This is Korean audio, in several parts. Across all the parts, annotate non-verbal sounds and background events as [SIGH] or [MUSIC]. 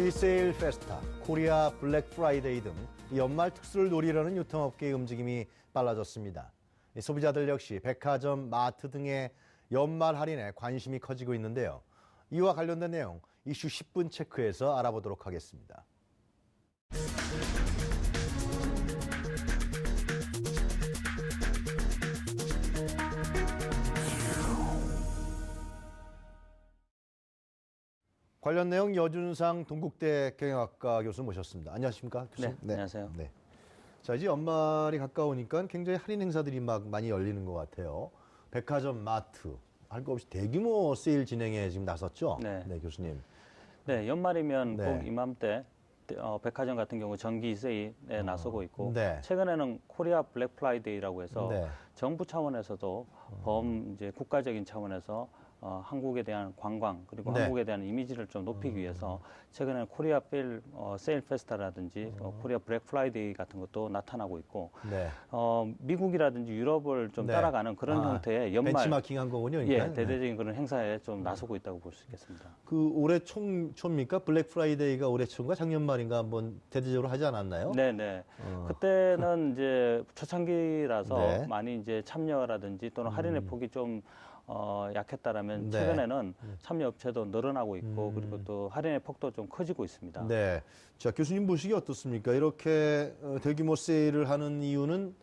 K세일 페스타, 코리아 블랙 프라이데이 등 연말 특수를 노리려는 유통업계의 움직임이 빨라졌습니다. 이 소비자들 역시 백화점, 마트 등의 연말 할인에 관심이 커지고 있는데요. 이와 관련된 내용 이슈 10분 체크에서 알아보도록 하겠습니다. 관련 내용 여준상 동국대 경영학과 교수 모셨습니다. 안녕하십니까 교수님? 네, 안녕하세요. 네. 자 이제 연말이 가까우니까 굉장히 할인 행사들이 막 많이 열리는 것 같아요. 백화점, 마트 할 거 없이 대규모 세일 진행에 지금 나섰죠. 네. 교수님. 네, 연말이면 네. 꼭 이맘때 어, 백화점 같은 경우 정기 세일에 나서고 있고 네. 최근에는 코리아 블랙 프라이데이라고 해서 네. 정부 차원에서도 범 이제 국가적인 차원에서 어, 한국에 대한 관광 그리고 네. 한국에 대한 이미지를 좀 높이기 위해서 최근에는 코리아 필 어, 세일 페스타라든지 어, 코리아 블랙 프라이데이 같은 것도 나타나고 있고 네. 어, 미국이라든지 유럽을 좀 네. 따라가는 그런 아, 형태의 연말 벤치마킹한 거군요. 예, 그러니까. 네. 대대적인 그런 행사에 좀 나서고 있다고 볼 수 있겠습니다. 그 올해 총 초입니까? 블랙 프라이데이가 올해 초인가 작년 말인가 한번 대대적으로 하지 않았나요? 네, 네. 어. 그때는 [LAUGHS] 이제 초창기라서 네. 음. 많이 이제 참여라든지 또는 할인의 폭이 좀 어, 약했다라면 네. 최근에는 참여 업체도 늘어나고 있고 음. 그리고 또 할인의 폭도 좀 커지고 있습니다. 네. 자, 교수님 보시기 어떻습니까? 이렇게 어, 대규모 세일을 하는 이유는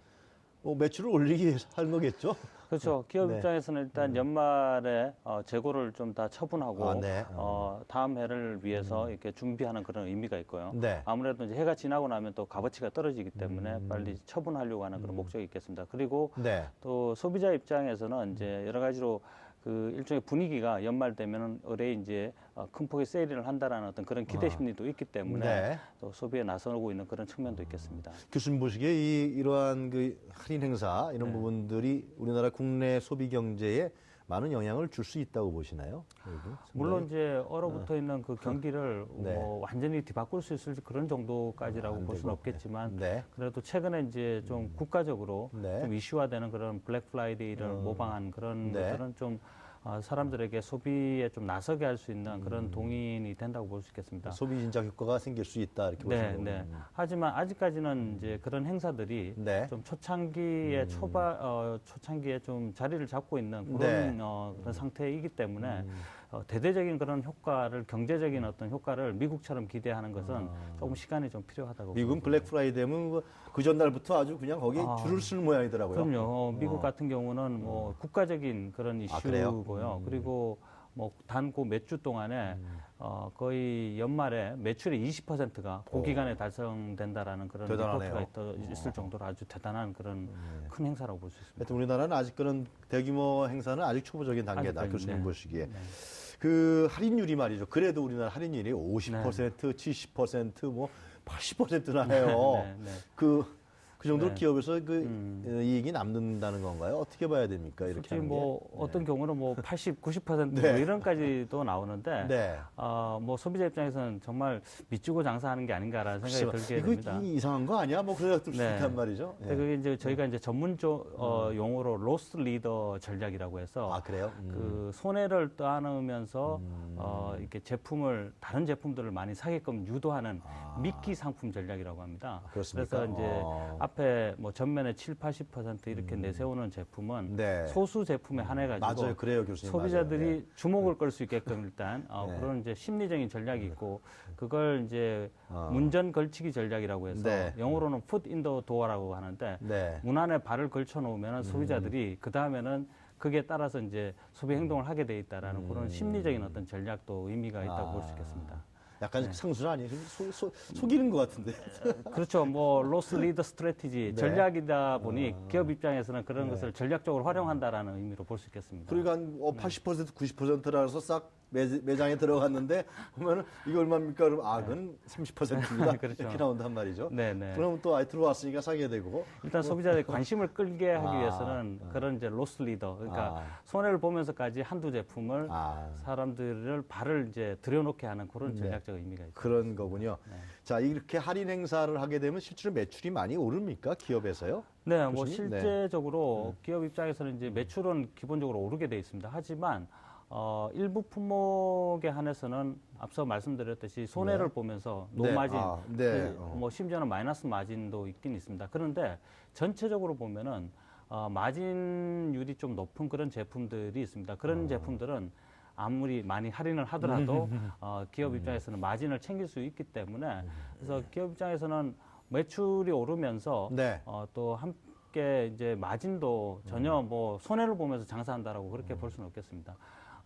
뭐 매출을 올리기 위해서 하는 거겠죠? 그렇죠. 기업 네. 입장에서는 일단 연말에 어, 재고를 좀 다 처분하고 아, 네. 어, 다음 해를 위해서 이렇게 준비하는 그런 의미가 있고요. 네. 아무래도 이제 해가 지나고 나면 또 값어치가 떨어지기 때문에 빨리 처분하려고 하는 그런 목적이 있겠습니다. 그리고 네. 또 소비자 입장에서는 이제 여러 가지로 그 일종의 분위기가 연말 되면은 올해 이제 어, 큰 폭의 세일을 한다라는 어떤 그런 기대 심리도 있기 때문에 네. 또 소비에 나서고 있는 그런 측면도 있겠습니다. 교수님 보시기에 이 이러한 그 할인 행사 이런 네. 부분들이 우리나라 국내 소비 경제에 많은 영향을 줄 수 있다고 보시나요? 물론 이제 얼어붙어 있는 그 경기를 [LAUGHS] 네. 뭐 완전히 뒤바꿀 수 있을 그런 정도까지라고 안볼 수는 없겠지만 네. 그래도 최근에 이제 좀 국가적으로 네. 좀 이슈화되는 그런 블랙 프라이데이를 모방한 그런 네. 것들은 좀 어, 사람들에게 소비에 좀 나서게 할 수 있는 음. 그런 동인이 된다고 볼 수 있겠습니다. 소비 진작 효과가 생길 수 있다 이렇게 네, 보시는 네. 거군요. 하지만 아직까지는 이제 그런 행사들이 네. 음. 좀 초창기에 초반 어, 초창기에 좀 자리를 잡고 있는 그런 네. 어, 그런 상태이기 때문에 음. 어, 대대적인 그런 효과를 경제적인 어떤 효과를 미국처럼 기대하는 것은 아. 조금 시간이 좀 필요하다고 미국은. 블랙 프라이데이면 그- 그 전날부터 아주 그냥 거기에 아. 줄을 쓰는 모양이더라고요. 그럼요. 어, 미국 같은 경우는 뭐 국가적인 그런 아? 이슈고요. 그리고 뭐 단고 몇 주 동안에 음. 어, 거의 연말에 매출의 20%가 그 기간에 달성된다라는 그런 대단하네요. 리포트가 있- 있을 정도로 아주 대단한 그런 큰 행사라고 볼 수 있습니다. 하여튼 우리나라는 아직 그런 대규모 행사는 아직 초보적인 단계다. 아직까지, 교수님 네. 보시기에. 그 할인율이 말이죠. 그래도 우리나라 할인율이 50%, 70%, 뭐 80%나 해요. [LAUGHS] 네, 네. 그, 그 정도로 네. 기업에서 그 음. 어, 이익이 남는다는 건가요? 어떻게 봐야 됩니까? 이렇게 하는 뭐 게? 어떤 경우는 뭐 [LAUGHS] 80, 90% 네. 뭐 이런까지도 나오는데 [LAUGHS] 네. 어, 뭐 소비자 입장에서는 정말 밑주고 장사하는 게 아닌가라는 생각이 글쎄요. 들게 이거 됩니다. 이- 이상한 거 아니야? 뭐 그런 것들 네. 있단 말이죠. 예. 그게 이제 저희가 이제 전문적 어, 용어로 로스 리더 전략이라고 해서 아, 그래요? 음. 그 손해를 떠안으면서 어, 이렇게 제품을 다른 제품들을 많이 사게끔 유도하는 아. 미끼 상품 전략이라고 합니다. 아, 그렇습니까? 래서 이제 어. 앞에 뭐 전면에 7, 80% 이렇게 내세우는 제품은 음. 네. 소수 제품에 한해 가지고 맞아요. 그래요, 교수님. 소비자들이 맞아요. 네. 주목을 끌수 있게끔 일단 어, 네. 그런 이제 심리적인 전략이 있고 그걸 이제 어. 문전 걸치기 전략이라고 해서 네. 영어로는 풋 인더 도어라고 하는데 네. 문 안에 발을 걸쳐 놓으면 소비자들이 그 다음에는 그게 따라서 이제 소비 행동을 하게 돼 있다라는 그런 심리적인 어떤 전략도 의미가 있다고 볼수 음. 아. 있겠습니다. 약간 상술 아니에요? 소, 소, 속이는 것 같은데. 그렇죠. 뭐 로스 리더 스트래티지 네. 전략이다 보니 기업 입장에서는 그런 것을 전략적으로 활용한다라는 의미로 볼 수 있겠습니다. 그러니까 한 어, 80% 90%라서 싹 매, 매장에 들어갔는데 보면은 이거 얼마입니까? 그러면 아, 그건 30%입니다. [LAUGHS] 그렇죠. 이렇게 나온단 말이죠. 네, 네. 그럼 또 아이 들어왔으니까 사게 되고. 일단 소비자의 관심을 끌게 하기 아, 위해서는 그런 이제 로스 리더, 그러니까 아. 손해를 보면서까지 한두 제품을 아. 사람들을 발을 이제 들여놓게 하는 그런 네. 전략적 의미가 있죠. 그런 거군요. 네. 자, 이렇게 할인 행사를 하게 되면 실제로 매출이 많이 오릅니까? 기업에서요? 네, 뭐 교수님? 네. 실제적으로 기업 입장에서는 이제 매출은 기본적으로 오르게 돼 있습니다. 하지만 어, 일부 품목에 한해서는 앞서 말씀드렸듯이 손해를 보면서 네. 노마진, 아, 네. 그 어. 뭐 심지어는 마이너스 마진도 있긴 있습니다. 그런데 전체적으로 보면은 어, 마진율이 좀 높은 그런 제품들이 있습니다. 그런 어. 제품들은 아무리 많이 할인을 하더라도 [LAUGHS] 어, 기업 입장에서는 마진을 챙길 수 있기 때문에 그래서 기업 입장에서는 매출이 오르면서 네. 어, 또 함께 이제 마진도 전혀 음. 뭐 손해를 보면서 장사한다라고 그렇게 볼 수는 없겠습니다.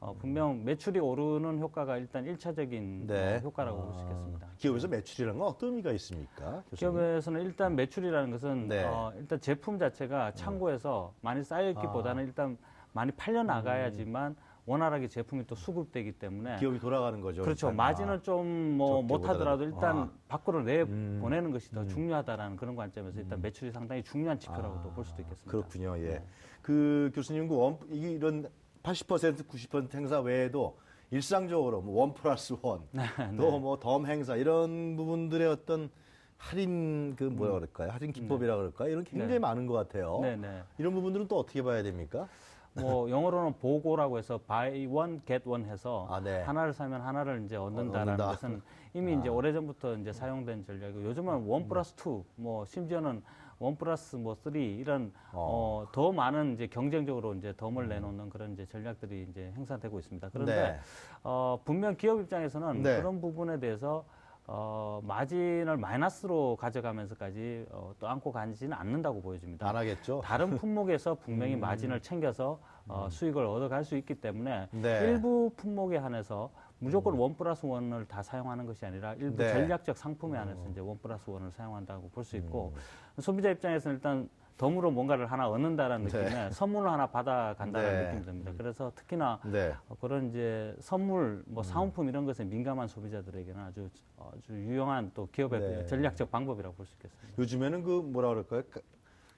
어, 분명 매출이 오르는 효과가 일단 일차적인 네. 어, 효과라고 볼수 아, 있겠습니다. 기업에서 매출이라는 건 어떤 의미가 있습니까? 교수님? 기업에서는 일단 매출이라는 것은 네. 어, 일단 제품 자체가 창고에서 많이 쌓여있기보다는 아. 일단 많이 팔려 나가야지만 원활하게 제품이 또 수급되기 때문에 기업이 돌아가는 거죠. 그렇죠. 일단. 마진은 좀뭐 적게 못하더라도. 일단 아. 밖으로 내 음. 보내는 것이 더 중요하다라는 그런 관점에서 일단 매출이 상당히 중요한 지표라고도 볼 수도 있겠습니다. 아, 그렇군요. 예. 네. 그 교수님 그 원, 이런 80% 90% 행사 외에도 일상적으로 뭐원 플러스 원, [LAUGHS] 네, 또뭐덤 행사 이런 부분들의 어떤 할인 그 뭐라 그럴까요? 할인 기법이라 그럴까요? 이런 게 굉장히 네. 많은 것 같아요. 네, 네. 이런 부분들은 또 어떻게 봐야 됩니까? 뭐 [LAUGHS] 영어로는 보고라고 해서 buy one get one 해서 아, 네. 하나를 사면 하나를 이제 얻는다라는 얻는다. 아. 것은 이미 이제 오래전부터 이제 사용된 전략이고 요즘은 음. 원 플러스 투, 뭐 심지어는 원 플러스 뭐 쓰리 이런 어. 어, 더 많은 이제 경쟁적으로 이제 덤을 내놓는 그런 이제 전략들이 이제 행사되고 있습니다. 그런데 네. 어, 분명 기업 입장에서는 네. 그런 부분에 대해서 어, 마진을 마이너스로 가져가면서까지 어, 또 안고 가지는 않는다고 보여집니다. 안 하겠죠. 다른 품목에서 분명히 [LAUGHS] 음. 마진을 챙겨서 어, 수익을 얻어갈 수 있기 때문에 네. 일부 품목에 한해서 무조건 원 플러스 원을 다 사용하는 것이 아니라 일부 네. 전략적 상품에 한해서 이제 원 플러스 원을 사용한다고 볼 수 있고 음. 소비자 입장에서는 일단 덤으로 뭔가를 하나 얻는다라는 네. 느낌에 [LAUGHS] 선물을 하나 받아간다는 네. 느낌이 듭니다. 그래서 특히나 네. 어, 그런 이제 선물, 음. 뭐 사은품 이런 것에 민감한 소비자들에게는 아주 아주 유용한 또 기업의 네. 전략적 방법이라고 볼 수 있겠습니다. 요즘에는 그 뭐라 그럴까요? 그-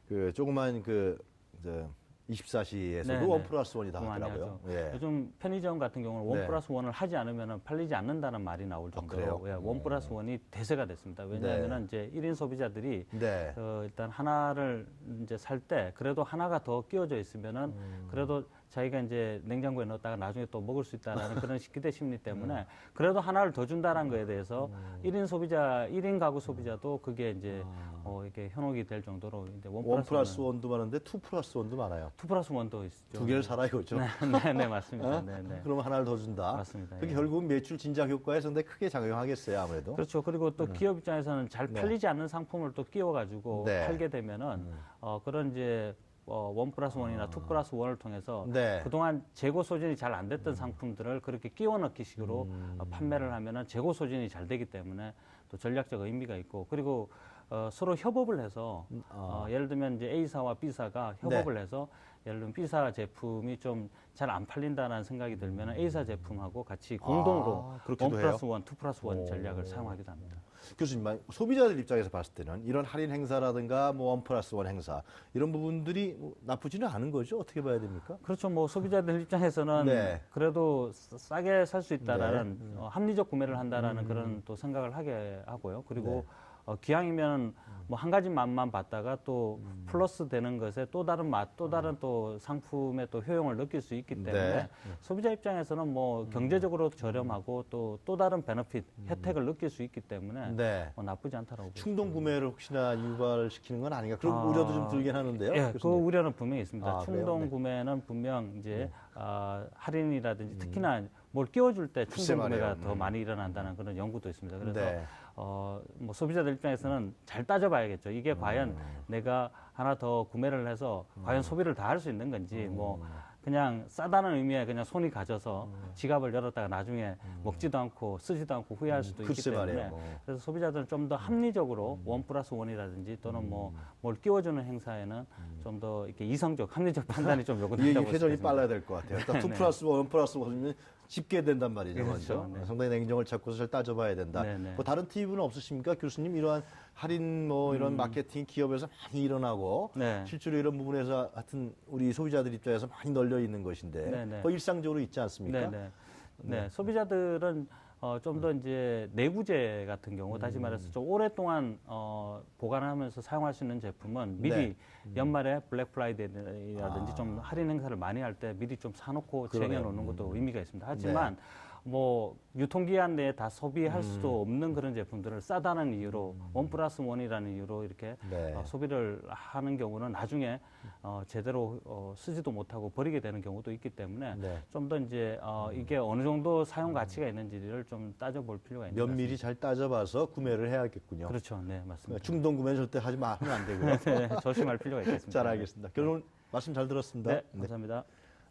그 조그만 그 이제 24시에서도 네, 원 네. 플러스 원이 다 하더라고요. 예. 요즘 편의점 같은 경우는 원 네. 플러스 원을 하지 않으면 팔리지 않는다는 말이 나올 아, 정도로? 예, 원 플러스 원이 대세가 됐습니다. 왜냐하면 이제 1인 소비자들이 네. 어, 일단 하나를 이제 살 때 그래도 하나가 더 끼워져 있으면은 음. 그래도 자기가 이제 냉장고에 넣었다가 나중에 또 먹을 수 있다라는 [LAUGHS] 그런 기대 심리 때문에 음. 그래도 하나를 더 준다는 거에 대해서 1인 소비자, 1인 가구 소비자도 그게 이제 어, 이렇게 현혹이 될 정도로 이제 원 아. 원 플러스 원도 많은데 투 플러스 원도 많아요. 투 플러스 원도 있죠. 두 개를 사라 이거죠. 네, 네, 네, 맞습니다. 어? 네, 네. 그러면 하나를 더 준다. 맞습니다. 그게 예. 결국은 매출 진작 효과에 상당히 크게 작용하겠어요, 아무래도. 그렇죠. 그리고 또 기업 입장에서는 잘 네. 팔리지 않는 상품을 또 끼워가지고 네. 팔게 되면은 어, 그런 이제 어, 원 플러스 원이나 투 플러스 원을 통해서 네. 그동안 재고 소진이 잘 안 됐던 상품들을 그렇게 끼워 넣기 식으로 음. 어, 판매를 하면은 재고 소진이 잘 되기 때문에 또 전략적 의미가 있고 그리고 어, 서로 협업을 해서 어, 예를 들면 이제 A사와 B사가 협업을 해서 예를 들면 B사 제품이 좀 잘 안 팔린다는 생각이 들면 은 A사 제품하고 같이 공동으로 아, 그렇기도 원 해요? 플러스 원, 투 플러스 원 오. 전략을 사용하기도 합니다. 교수님, 만- 소비자들 입장에서 봤을 때는 이런 할인 행사라든가 뭐원 플러스 원 행사 이런 부분들이 뭐 나쁘지는 않은 거죠? 어떻게 봐야 됩니까? 그렇죠. 뭐 소비자들 입장에서는 네. 그래도 싸- 싸게 살 수 있다라는 네. 어, 합리적 구매를 한다라는 그런 또 생각을 하게 하고요. 그리고 네. 어, 기왕이면 뭐 한 가지 맛만 봤다가 또 음. 플러스 되는 것에 또 다른 맛, 또 다른 또 상품의 또 효용을 느낄 수 있기 때문에 네. 소비자 입장에서는 뭐 경제적으로 저렴하고 또또 다른 베너핏 혜택을 느낄 수 있기 때문에 네. 뭐 나쁘지 않다라고. 충동 구매를 혹시나 유발시키는 건 아닌가 그런 아, 우려도 좀 들긴 하는데요. 예, 그. 우려는 분명히 있습니다. 아? 충동 네. 구매는 분명 이제 아, 할인이라든지 특히나 뭘 끼워줄 때 충동 구매가. 더 음. 많이 일어난다는 그런 연구도 있습니다. 그래서 네. 어, 뭐 소비자들 입장에서는 잘 따져봐야겠죠. 이게 과연 음. 내가 하나 더 구매를 해서 과연 소비를 다 할 수 있는 건지 음. 뭐 그냥 싸다는 의미에 그냥 손이 가져서 지갑을 열었다가 나중에 먹지도 않고 쓰지도 않고 후회할 수도 있기 음. 때문에. 뭐. 그래서 소비자들은 좀 더 합리적으로 원 플러스 원이라든지 또는 뭐뭘 끼워주는 행사에는 좀더 이렇게 이성적 합리적 [LAUGHS] 판단이 좀이 요구된다고 회전이 생각합니다. 빨라야 될 것 같아요. 일단 투 [LAUGHS] 플러스 원, 원 플러스 원이면 집게 된단 말이죠. 그렇죠. 먼저. 네. 상당히 냉정을 찾고서 잘 따져봐야 된다. 네, 네. 뭐 다른 팁은 없으십니까, 교수님? 이러한 할인 뭐 이런 마케팅 기업에서 많이 일어나고 음. 네. 실제로 이런 부분에서 하여튼 우리 소비자들 입장에서 많이 널려 있는 것인데 네, 네. 뭐 일상적으로 있지 않습니까? 네, 네. 네, 소비자들은 어, 좀 더 이제 내부재 같은 경우 다시 말해서 좀 오랫동안 어, 보관하면서 사용할 수 있는 제품은 미리 네. 연말에 블랙 프라이데이라든지 좀 할인 행사를 많이 할 때 미리 좀 사놓고 그러네요. 쟁여놓는 것도 의미가 있습니다. 하지만 뭐 유통기한 내에 다 소비할 수도 없는 그런 제품들을 싸다는 이유로 원 플러스 원이라는 이유로 이렇게 네. 어, 소비를 하는 경우는 나중에 어, 제대로 어, 쓰지도 못하고 버리게 되는 경우도 있기 때문에 네. 좀 더 이제 어, 이게 어느 정도 사용 가치가 있는지를 좀 따져볼 필요가 있는 것 같습니다. 면밀히 잘 따져봐서 구매를 해야겠군요. 그렇죠, 네 맞습니다. 충동 구매는 절대 하지 마 하면 안 되고요. [LAUGHS] 네, 조심할 필요가 있겠습니다. [LAUGHS] 잘 알겠습니다. 결론 말씀 잘 들었습니다. 네, 감사합니다.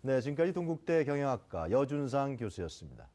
네, 지금까지 동국대 경영학과 여준상 교수였습니다.